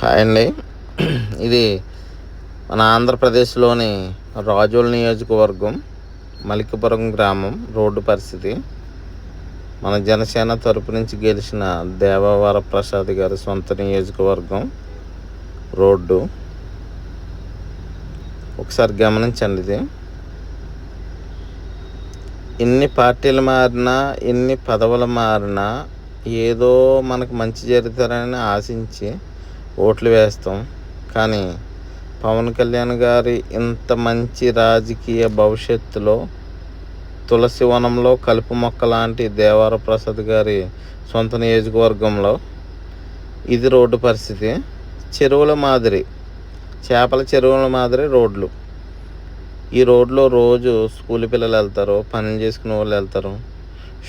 Hi అండి ఇది మన ఆంధ్రప్రదేశ్లోని రాజోల్ నియోజకవర్గం మలికపురం గ్రామం రోడ్డు పరిస్థితి. మన జనసేన తరపు నుంచి గెలిచిన దేవవర ప్రసాద్ గారి సొంత నియోజకవర్గం రోడ్డు. ఒకసారి గమనించండి ఇది. ఎన్ని పార్టీలు మారినా ఎన్ని పదవులు మారినా ఏదో మనకు మంచి జరుగుతారని ఆశించి ఓట్లు వేస్తాం. కానీ పవన్ కళ్యాణ్ గారి ఇంత మంచి రాజకీయ భవిష్యత్తులో తులసి వనంలో కలుపు మొక్క లాంటి దేవార ప్రసాద్ గారి సొంత నియోజకవర్గంలో ఇది రోడ్డు పరిస్థితి. చెరువుల మాదిరి చేపల చెరువుల మాదిరి రోడ్లు. ఈ రోడ్లో రోజు స్కూల్ పిల్లలు వెళ్తారు పనులు చేసుకునే వాళ్ళు వెళ్తారు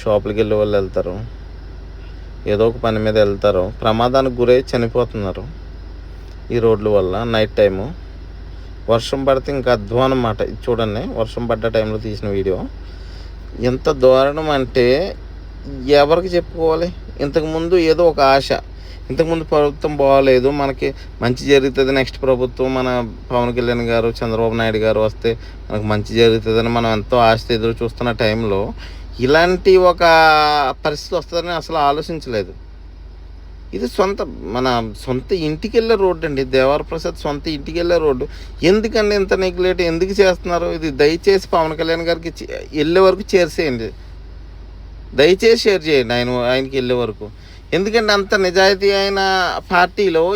షాపులకి వెళ్ళే వాళ్ళు వెళ్తారు ఏదో ఒక పని మీద వెళ్తారు. ప్రమాదానికి గురై చనిపోతున్నారు. ఈ రోడ్ల వల్ల నైట్ టైము వర్షం పడితే ఇంకా అధ్వానం అన్నమాట చూడండి వర్షం పడ్డ టైంలో తీసిన వీడియో. ఎంత దారుణం అంటే ఎవరికి చెప్పుకోవాలి? ఇంతకుముందు ఏదో ఒక ఆశ. ఇంతకుముందు ప్రభుత్వం బాగాలేదు మనకి మంచి జరుగుతుంది నెక్స్ట్ ప్రభుత్వం. మన పవన్ కళ్యాణ్ గారు చంద్రబాబు నాయుడు గారు వస్తే మనకు మంచి జరుగుతుందని మనం ఎంతో ఆశతో ఎదురు చూస్తున్న టైంలో ఇలాంటి ఒక పరిస్థితి వస్తుందని అసలు ఆలోచించలేదు. ఇది సొంత మన సొంత ఇంటికి వెళ్ళే రోడ్డు అండి. దేవరప్రసాద్ సొంత ఇంటికి వెళ్ళే రోడ్డు. ఎందుకండి ఇంత నెగ్లెట్ ఎందుకు చేస్తున్నారు? ఇది దయచేసి పవన్ కళ్యాణ్ గారికి చే- వెళ్ళే వరకు చేసేయండి దయచేసి షేర్ చేయండి ఆయన ఆయనకి వెళ్ళే వరకు. ఎందుకంటే అంత నిజాయితీ అయిన పార్టీలో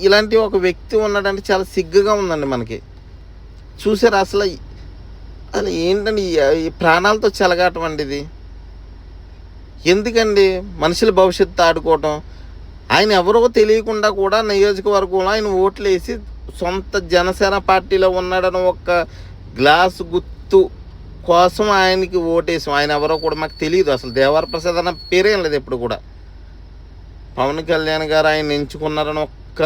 ఇలాంటి ఒక వ్యక్తి ఉన్నాడంటే చాలా సిగ్గుగా ఉందండి మనకి. చూసారు అసలు అసలు ఏంటండి ఈ ప్రాణాలతో చెలగాటం అండి ఇది. ఎందుకండి? మనుషుల భవిష్యత్తు ఆడుకోవటం ఆయన ఎవరో తెలియకుండా కూడా నియోజకవర్గంలో ఆయన ఓట్లు వేసి సొంత జనసేన పార్టీలో ఉన్నాడని ఒక గ్లాసు గుర్తు కోసం ఆయనకి ఓటేసాం. ఆయన ఎవరో కూడా మాకు తెలియదు అసలు దేవర ప్రసాద్ అన్న పేరేం లేదు ఎప్పుడు కూడా. పవన్ కళ్యాణ్ గారు ఆయన ఎంచుకున్నారని ఒక్క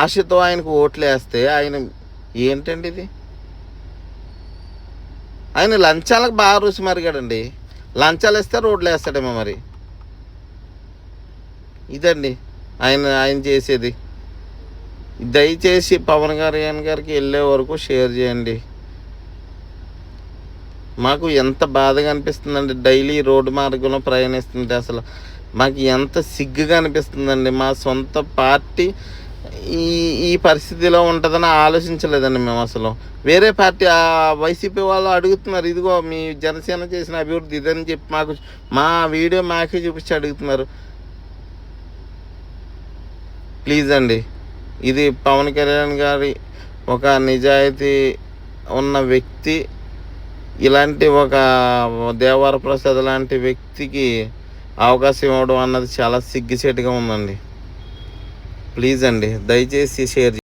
ఆశతో ఆయనకు ఓట్లు వేస్తే ఆయన ఏంటండి ఇది? ఆయన లంచాలకు బాగా రుచి మరిగాడండి లంచాలు ఇస్తే రోడ్లు వేస్తాడేమో మరి. ఇదండి. ఆయన ఆయన చేసేది. దయచేసి పవన్ కళ్యాణ్ గారికి వెళ్ళే వరకు షేర్ చేయండి. మాకు ఎంత బాధగా అనిపిస్తుందండి. డైలీ రోడ్డు మార్గంలో ప్రయాణిస్తుంటే అసలు మాకు ఎంత సిగ్గుగా అనిపిస్తుందండి. మా సొంత పార్టీ ఈ ఈ పరిస్థితిలో ఉంటుందని ఆలోచించలేదండి మేము అసలు. వేరే పార్టీ ఆ వైసీపీ వాళ్ళు అడుగుతున్నారు ఇదిగో మీ జనసేన చేసిన అభివృద్ధి ఇదని చెప్పి మాకు మా వీడియో మాకే చూపించి అడుగుతున్నారు. ప్లీజ్ అండి ఇది పవన్ కళ్యాణ్ గారి ఒక నిజాయితీ ఉన్న వ్యక్తి ఇలాంటి ఒక దేవర ప్రసాద్ లాంటి వ్యక్తికి అవకాశం ఇవ్వడం అన్నది చాలా సిగ్గుచేటుగా ఉందండి. ప్లీజ్ అండి దయచేసి షేర్